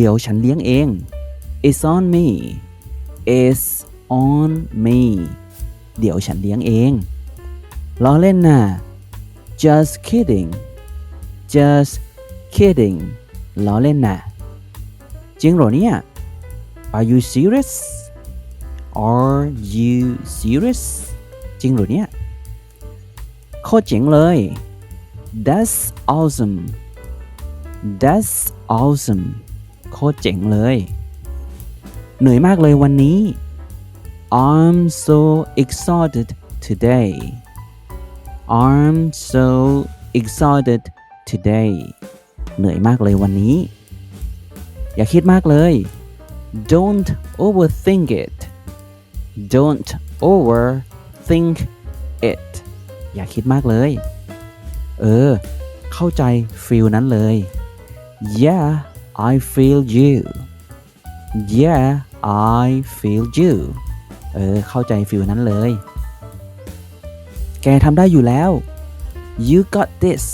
ดี๋ยวฉันเลี้ยงเอง it's on me it's on me เดี๋ยวฉันเลี้ยงเองล้อเล่นน่ะ just kidding just kidding ล้อเล่นน่ะ จริงเหรอเนี่ย Are you serious Are you serious จริงเหรอเนี่ยโคตรเจ๋งเลย That's awesome That's awesome โคตรเจ๋งเลย เหนื่อยมากเลยวันนี้ I'm so exhausted today I'm so exhausted today เหนื่อยมากเลยวันนี้ อย่าคิดมากเลย Don't overthink it Don't overthink it อย่าคิดมากเลย เออ เข้าใจฟีลนั้นเลย Yeah I feel you Yeah I feel you เออ เข้าใจฟีลนั้นเลย แกทำได้อยู่แล้ว You got this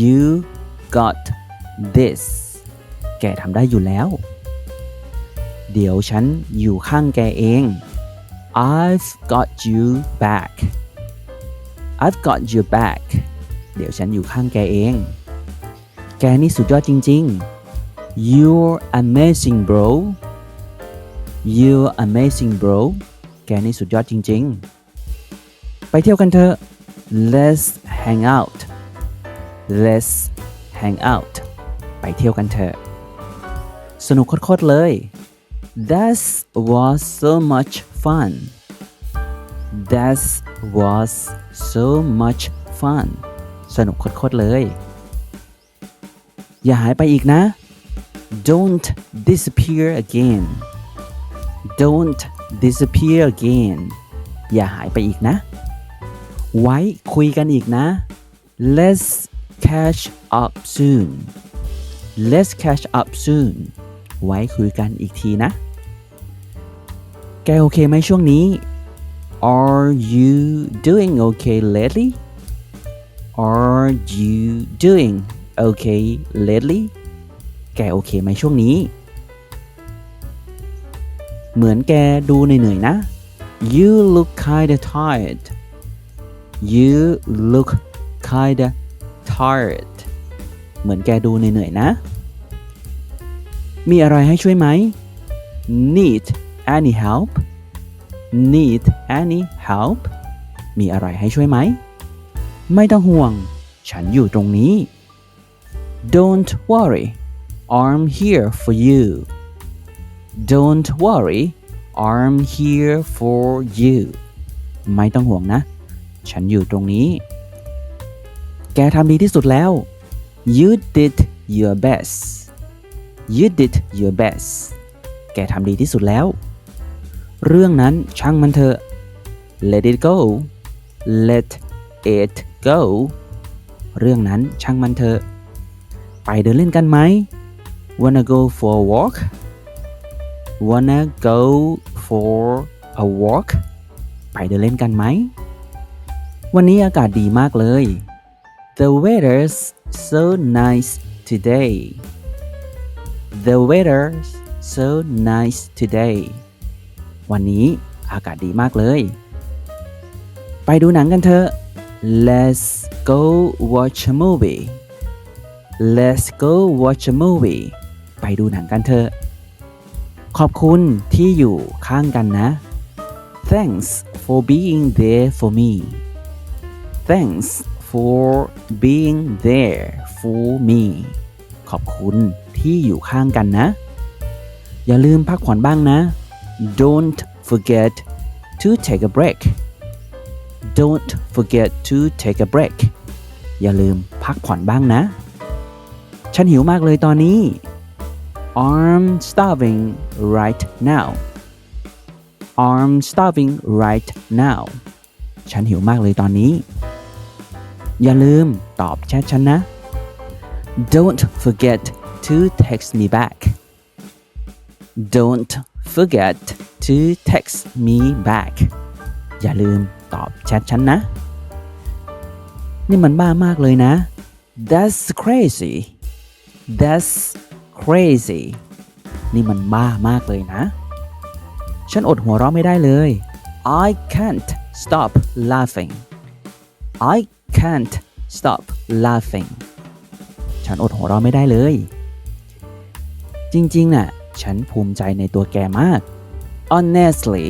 You got this แกทำได้อยู่แล้ว เดี๋ยวฉันอยู่ข้างแกเอง I've got you back I've got you back เดี๋ยวฉันอยู่ข้างแกเอง แกนี่สุดยอดจริง ๆ You're amazing bro You're amazing bro แกนี่สุดยอดจริง ๆ ไปเที่ยวกันเถอะ Let's hang out Let's hang out ไปเที่ยวกันเถอะ สนุกโคตรๆเลย That was so much fun That was so much fun สนุกโคตรๆเลย อย่าหายไปอีกนะ Don't disappear again Don't disappear again อย่าหายไปอีกนะ ไว้คุยกันอีกนะ Let's catch up soon Let's catch up soon ไว้คุยกันอีกทีนะ แกโอเคไหมช่วงนี้ Are you doing okay lately Are you doing okay lately แกโอเคไหมช่วงนี้ เหมือนแกดูเหนื่อยๆนะ You look kinda tired You look kinda tired เหมือนแกดูเหนื่อยๆนะ มีอะไรให้ช่วยไหม Need any help Need any help มีอะไรให้ช่วยไหม ไม่ต้องห่วง ฉันอยู่ตรงนี้ Don't worry I'm here for you Don't worry I'm here for you ไม่ต้องห่วงนะ ฉันอยู่ตรงนี้ แกทำดีที่สุดแล้ว You did your best You did your best แกทำดีที่สุดแล้ว เรื่องนั้นช่างมันเถอะ Let it go Let it go เรื่องนั้นช่างมันเถอะ ไปเดินเล่นกันไหม Wanna go for a walk Wanna go for a walk ไปเดินเล่นกันไหม วันนี้อากาศดีมากเลย The weather's so nice today The weather's so nice today วันนี้อากาศดีมากเลย ไปดูหนังกันเถอะ Let's go watch a movie Let's go watch a movie ไปดูหนังกันเถอะ ขอบคุณที่อยู่ข้างกันนะ Thanks for being there for me Thanks for being there for me ขอบคุณที่อยู่ข้างกันนะ อย่าลืมพักผ่อนบ้างนะ Don't forget to take a break Don't forget to take a break อย่าลืมพักผ่อนบ้างนะ ฉันหิวมากเลยตอนนี้ I'm starving right now I'm starving right now ฉันหิวมากเลยตอนนี้ อย่าลืมตอบแชทฉันนะ Don't forget to text me back Don't forget to text me back อย่าลืมตอบแชทฉันนะ นี่มันบ้ามากเลยนะ That's crazy That's crazy นี่มันบ้ามากเลยนะ ฉันอดหัวเราะไม่ได้เลย I can't stop laughing I can't stop laughing ฉันอดหัวเราะไม่ได้เลย จริงๆน่ะ ฉันภูมิใจในตัวแกมาก Honestly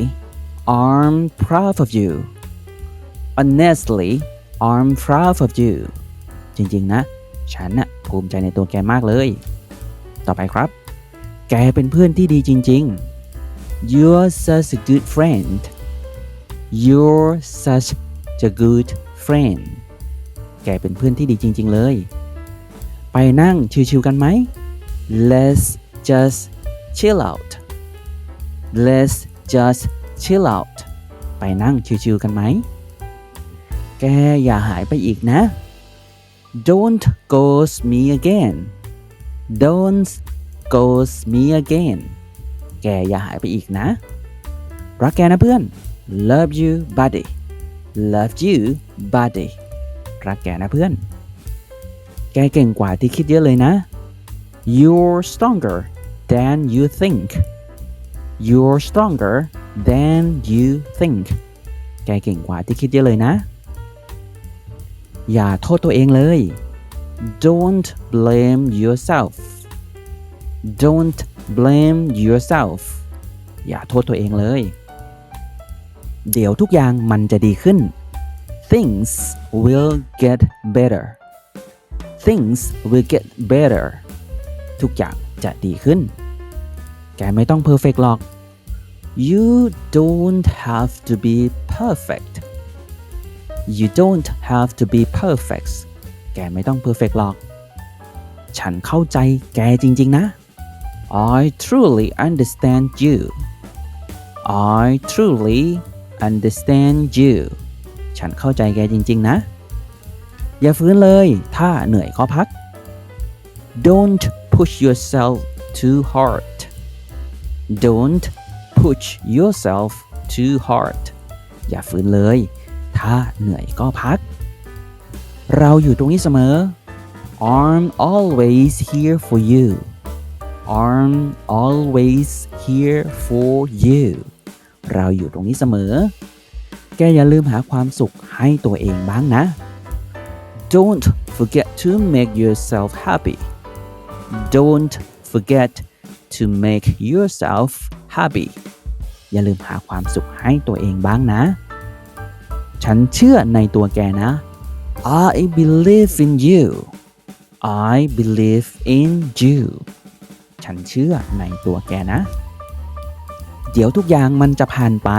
I'm proud of you Honestly I'm proud of you จริงๆนะ ฉันน่ะภูมิใจในตัวแกมากเลย ต่อไปครับ แกเป็นเพื่อนที่ดีจริง ๆ You're such a good friend You're such a good friend แกเป็นเพื่อนที่ดีจริง ๆ เลย ไปนั่งชิวๆกันไหม Let's just chill out Let's just chill out ไปนั่งชิวๆกันไหม แกอย่าหายไปอีกนะ Don't ghost me again Don't ghost me again แกอย่าหายไปอีกนะ รักแกนะเพื่อน Love you buddy Love you buddy รักแกนะเพื่อน แกเก่งกว่าที่คิดเยอะเลยนะ You're stronger than you think You're stronger than you think แกเก่งกว่าที่คิดเยอะเลยนะ อย่าโทษตัวเองเลย Don't blame yourself Don't blame yourself อย่าโทษตัวเองเลย เดี๋ยวทุกอย่างมันจะดีขึ้น Things will get better Things will get better ทุกอย่างจะดีขึ้น แกไม่ต้องเพอร์เฟกหรอก You don't have to be perfect You don't have to be perfect แกไม่ต้องเพอร์เฟกหรอก ฉันเข้าใจแกจริง ๆ นะ I truly understand you I truly understand you ฉันเข้าใจแกจริง ๆ นะ อย่าฟื้นเลย ถ้าเหนื่อยก็พัก Don't push yourself too hard Don't push yourself too hard อย่าฝืนเลย ถ้าเหนื่อยก็พัก เราอยู่ตรงนี้เสมอ I'm always here for you I'm always here for you เราอยู่ตรงนี้เสมอ แกอย่าลืมหาความสุขให้ตัวเองบ้างนะ Don't forget to make yourself happy Don't forget to make yourself happy อย่าลืมหาความสุขให้ตัวเองบ้างนะ ฉันเชื่อในตัวแกนะ I believe in you I believe in you ฉันเชื่อในตัวแกนะ เดี๋ยวทุกอย่างมันจะผ่านไป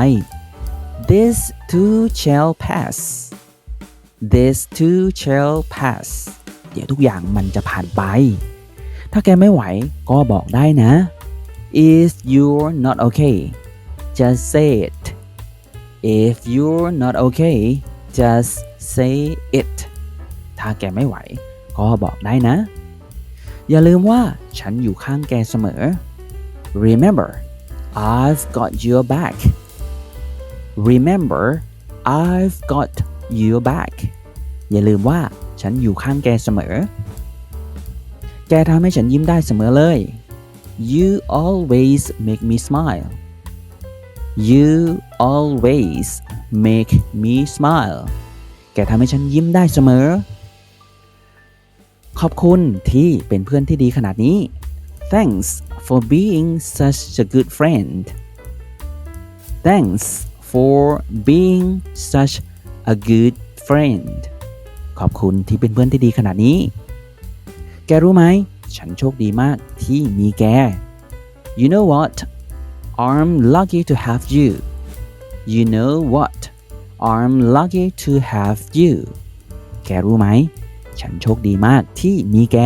This too shall pass This too shall pass เดี๋ยวทุกอย่างมันจะผ่านไป ถ้าแกไม่ไหวก็บอกได้นะ If you're not okay just say it If you're not okay just say it ถ้าแกไม่ไหว ก็บอกได้นะ อย่าลืมว่าฉันอยู่ข้างแกเสมอ Remember I've got your back Remember I've got your back อย่าลืมว่าฉันอยู่ข้างแกเสมอ แกทำให้ฉันยิ้มได้เสมอเลย You always make me smile You always make me smile แกทำให้ฉันยิ้มได้เสมอ ขอบคุณที่เป็นเพื่อนที่ดีขนาดนี้ Thanks for being such a good friend Thanks for being such a good friend ขอบคุณที่เป็นเพื่อนที่ดีขนาดนี้ แกรู้ไหม ฉันโชคดีมากที่มีแก You know what I'm lucky to have you You know what I'm lucky to have you แกรู้ไหม ฉันโชคดีมากที่มีแก